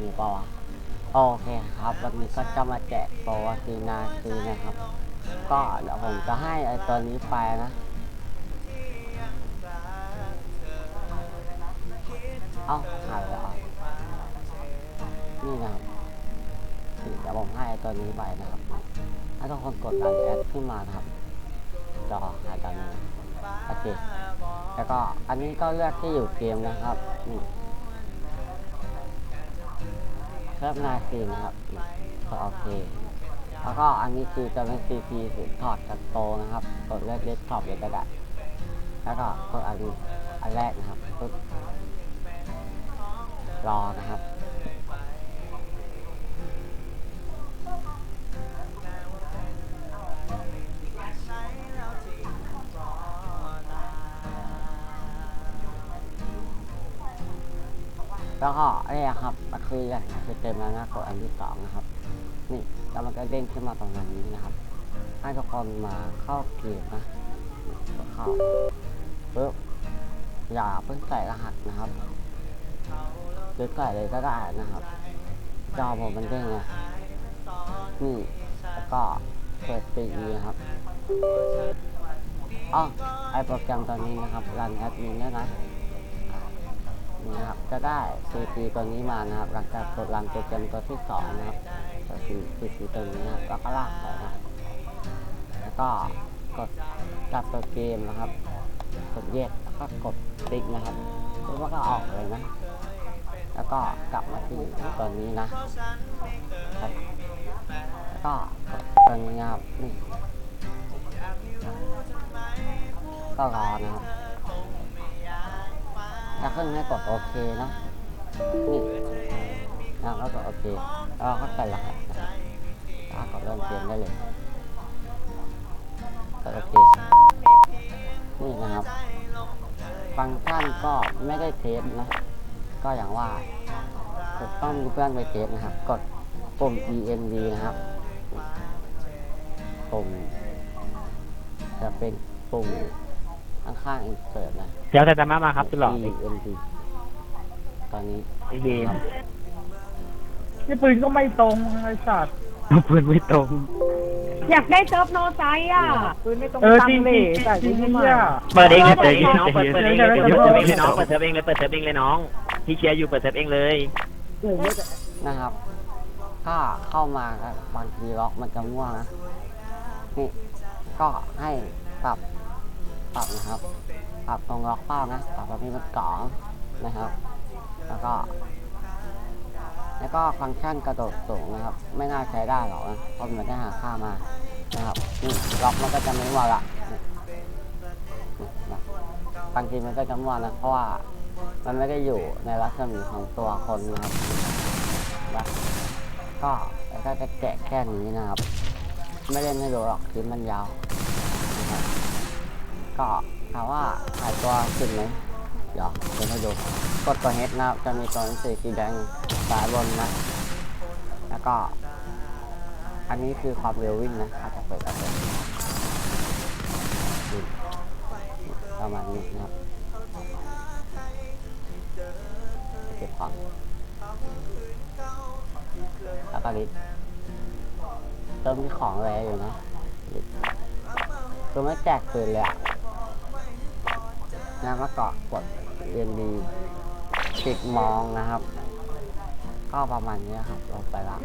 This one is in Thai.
มีเปล่าวะโอเคครับ วันนี้ก็จะมาแจกโปรตีนาซีนะครับ ก็เดี๋ยวผมจะให้ไอตัวนี้ไปนะเอาหายไปแล้วนี่นะครับเดี๋ยวผมให้ไอตัวนี้ไปนะครับถ้าทุกคนกดอันแอดขึ้นมาครับ จอหายกันนะโอเคแล้วก็อันนี้ก็เลือกที่อยู่เกมนะครับนี่ เลือกนาซีนะครับก็โอเค แล้วก็อันนี้คือจะเป็น CP หรือถอดจากโตนะครับ กดเลือกเดสก์ท็อปเลยก็ได้ แล้วก็กดอันอันแรกนะครับปึ๊บรอนะครับ แล้วก็นี่ครับก็คืออย่างคือเต็มแล้วนะกดอันที่สองนะครับ นี่แล้วมันก็เด้งขึ้นมาตรงนี้นะครับ ให้ทุกคนมาเข้าเกมนะเข้าปึ๊บอย่าเพิ่งใส่รหัสนะครับหรือใส่เลยก็ได้นะครับ จอผมมันเด้งไงนี่แล้วก็เปิดปีนะครับอ๋อไอโปรแกรมตัวนี้นะครับรันแอดมินเนี่ยนะนี่นะครับ จะได้ CP ตัวนี้มานะครับหลังจากกดรันโปรแกรมตัวที่สองนะครับก็คือ CP ตัวนี้นะครับแล้วก็ลากไปนะแล้วก็กดกลับตัวเกมนะครับกดเย็ดแล้วก็กดติ๊กนะครับแล้วก็ออกเลยนะแล้วก็กลับมาที่ตัวนี้นะครับแล้วก็กดตัวนี้นะครับนี่ก็รอนะครับ แล้วขึ้นให้กดโอเคเนอะนี่แล้วก็กดโอเคเราก็ใส่รหัสนะครับแล้วก็เริ่มเกมได้เลยกดโอเคนี่นะครับ ฟังก์ชันก็ไม่ได้เทสนะ ก็อย่างว่าต้องเพื่อนไปเทสนะครับ กดปุ่ม env นะครับปุ่มจะเป็นปุ่ม ข้างๆ insert นะเดี๋ยวแต่จะมามาครับจะหลอก E N D ตอนนี้ไอเดมนี่ปืนก็ไม่ตรงไอ้สัตว์ปืนไม่ตรง อยากได้เซิร์ฟโนไซอะปืนไม่ตรงเออตั้จริงเลยๆแต่จริที่งๆนี่อะเปิดเองเลยเปิดเองเปิดเองน้องเปิดเปิดเองเลยเปิดเซิร์ฟเองเลยน้องเปิดเซิร์ฟเองเลยเปิดเซิร์ฟเองเลยน้องพี่เชียร์อยู่เปิดเซิร์ฟเองเลย นะครับ ถ้าเข้ามาก็บางทีล็อกมันจะม่วงนะนี่ก็ให้ปรับ ปรับนะครับ ปรับตรงล็อกเป้านะปรับแบบนี้มันกล่องนะครับ แล้วก็ แล้วก็ฟังก์ชันกระโดดสูงนะครับ ไม่น่าใช้ได้หรอกนะเพราะมันได้หาค่ามานะครับนี่ล็อกมันก็จะไม่มั่วละบางทีมันก็จะมั่วนะเพราะว่ามันไม่ได้อยู่ในรัศมีของตัวคนนะครับนะก็แล้วก็จะแกะแค่นี้นะครับ ไม่เล่นให้ดูหรอกคลิปมันยาว ก็ถามว่าหายตัวขึ้นไหมเดี๋ยวเดี๋ยวให้ดูกดตัวเฮดนะครับจะมีตัวหนังสือสีแดงสายบนนะ แล้วก็ อันนี้คือความเร็ววิ่งนะอาจจะเปิดอาจจะนี่ประมาณนี้นะครับเก็บของแล้วก็ลิฟต์เติมที่ของอะไรอยู่นะลิฟต์คือไม่แจกปืนเลยอะ แล้วก็กดเรียนดีติดมองนะครับ ก็ประมาณนี้ครับลงไปละ